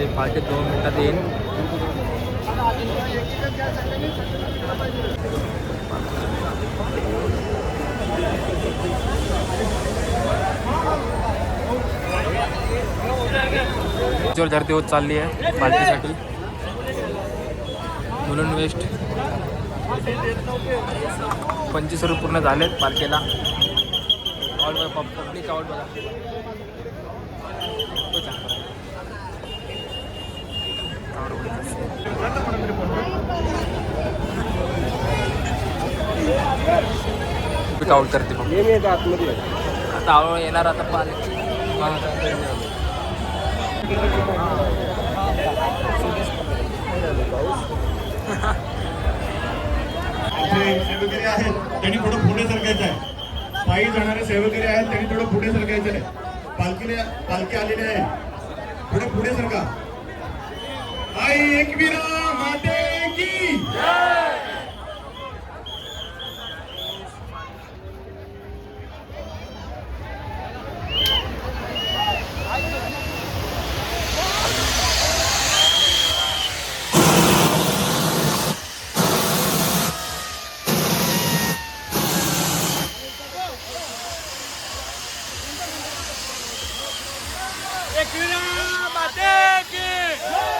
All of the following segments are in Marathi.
ते पाच ते दोन मिनटात येईल. जोर धरती होत चालली आहे पार्टीसाठी. म्हणून वेस्ट पंचवीस रुपये पूर्ण झालेत पार्टीला. ऑल बघा पब्लिक आवड बघा. काउंट करते मग. आता येणार आता पाणी. सेवेकरी आहेत. त्यांनी थोडं पुढे सरकायचं आहे. पायी जाणारे सेवेकरी आहेत त्यांनी थोडं पुढे सरकायचं आहे. पालखीला पालखी आलेली आहे. थोडं पुढे सरका. आई एकवीरा Tekrar Batek!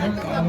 Amen.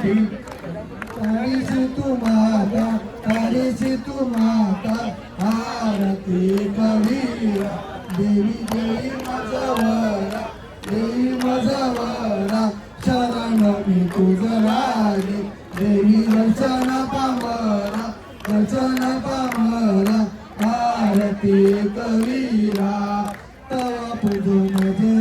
भक्तजनाची तू माता तारीची तू माता आरती कवीरा देवी देवी माझा वरा देवी माझा वरा शरण मी तुझं राणी देवी दर्शन पामरा दर्शन पामरा आरती कवीरा तवा पूजो माझे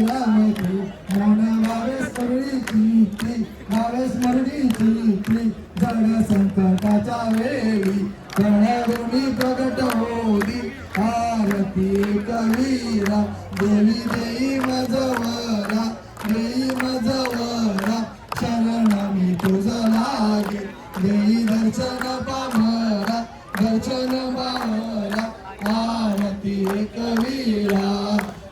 दर्शन पामरा दर्शन पामरा आरती कवीरा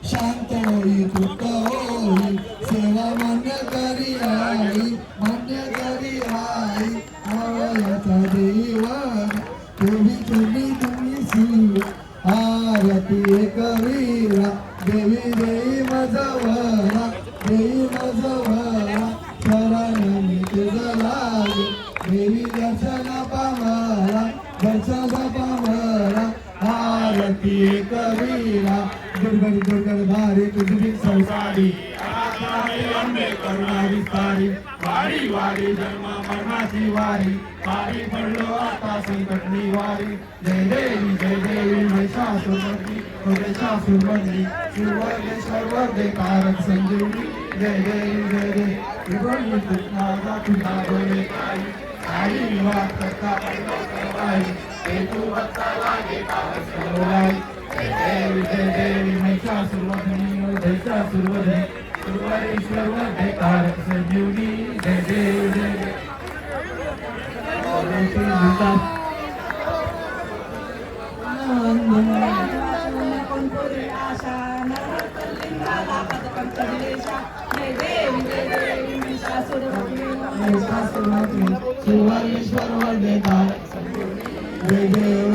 शांत होई तुट होई सेवा मान्य करी आई मान्य करी आई आवयाचा देवा तुम्ही तुम्ही तुम्ही सी आरती कवीरा देवी देई मजवरा देई संसारी अंबे करुणा विस्तारी वारी वारी जन्मा मरणाची वारी. वारी पडलो आता संकट वारी. जय देवी जय देवी महिषासुरमर्दी महिषासुरमर्दी शिवर्गे सर्वर्गे कारक संजीवनी. जय देवी जय देवी. विभोगी कृष्णाचा तुझा बोले काही काही विवाद करता करवाई हे तू भक्ता लागे कारक बोलाई जय देवी जय देवी महिषासुरमर्दी महिषासुरमर्दिनी महिषासुरमर्दिनी सुवर्णेश्वर वर्धे कारक संजीवनी जय देव जय देवी जय देवी संजीवनी जय देव जय देव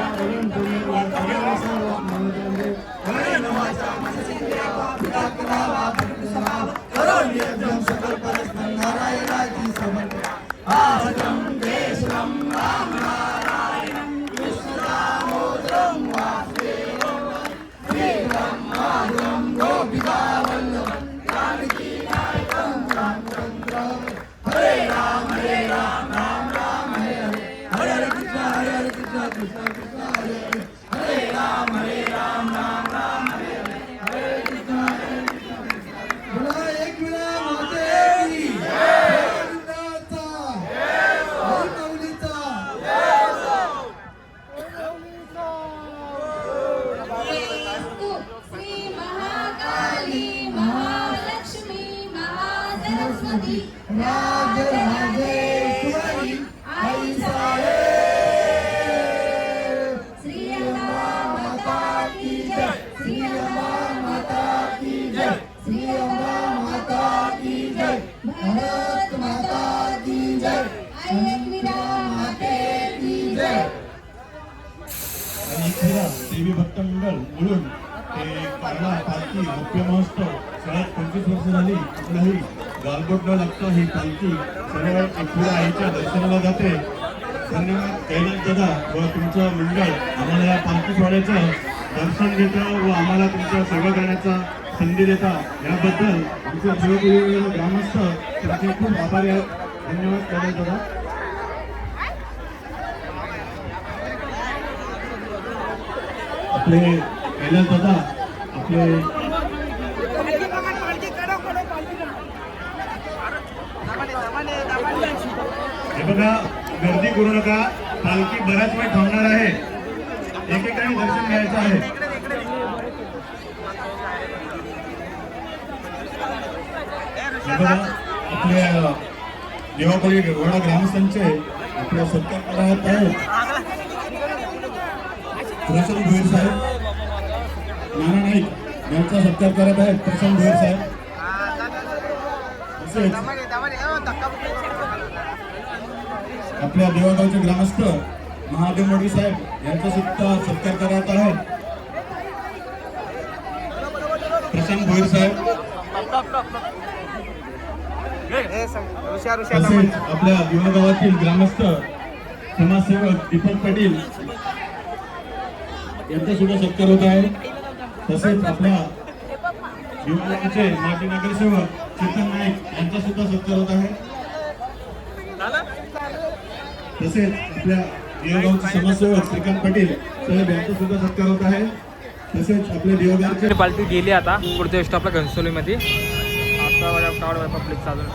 गालबोट न लागता ही पालखी सरळ एकविरा आईच्या दर्शनाला जाते. धन्यवाद कैलास दादा व तुमचं मंडळ आम्हाला या पालखी सोहळ्याचं दर्शन देतं व आम्हाला तुमच्या सेवा करण्याचा संधी देता. याबद्दल आमचे शिवपुरी ग्रामस्थ त्यांचे खूप आभारी आहेत. धन्यवाद कैलास दादा. आपले कैलास दादा आपले हे बघा गर्दी करू नका. पालखी बराच वेळ थांबणार आहे. एकेकाने दर्शन घ्यायचं आहे. आपल्या देवापुरी वाडा ग्रामस्थांचे आपल्या सत्कार करत आहेत प्रसन्न भोईर साहेब. नाना नाईक यांचा सत्कार करत आहेत. प्रसन्न भोईर साहेब. तसेच आपल्या देवागावचे ग्रामस्थ महादेव मोडी साहेब यांचा सुद्धा सत्कार करत आहे. प्रशांत भोईर साहेब. तसेच आपल्या देवागावातील ग्रामस्थ समाजसेवक दीपक पाटील यांचा सुद्धा सत्कार होत आहे. तसेच आपल्या देवागावचे माजी नगरसेवक चेतन नाईक यांचा सुद्धा सत्कार होत आहे. तसेच आपल्या देवगावचे समाजसेवक श्रीकांत पाटील साहेब यांचा सुद्धा सत्कार होत आहे तसेच आपल्या देवगावचे पालखी गेली आता पुढच्या स्टॉपला घनसोलीमध्ये. आता पब्लिक अजून